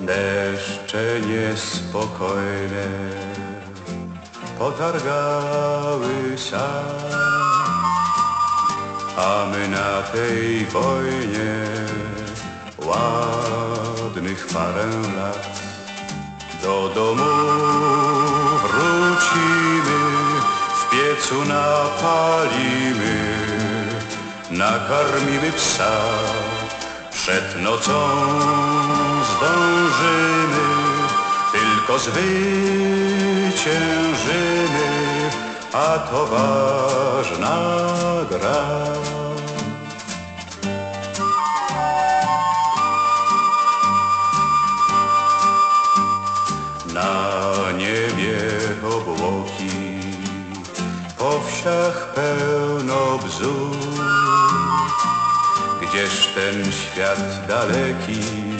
Deszcze niespokojne potargały sad, a my na tej wojnie ładnych parę lat. Do domu wrócimy, w piecu napalimy, nakarmimy psa. Przed nocą zdążymy, zwyciężymy, a to ważna gra. Na niebie obłoki, po wsiach pełno bzów. Gdzież ten świat daleki,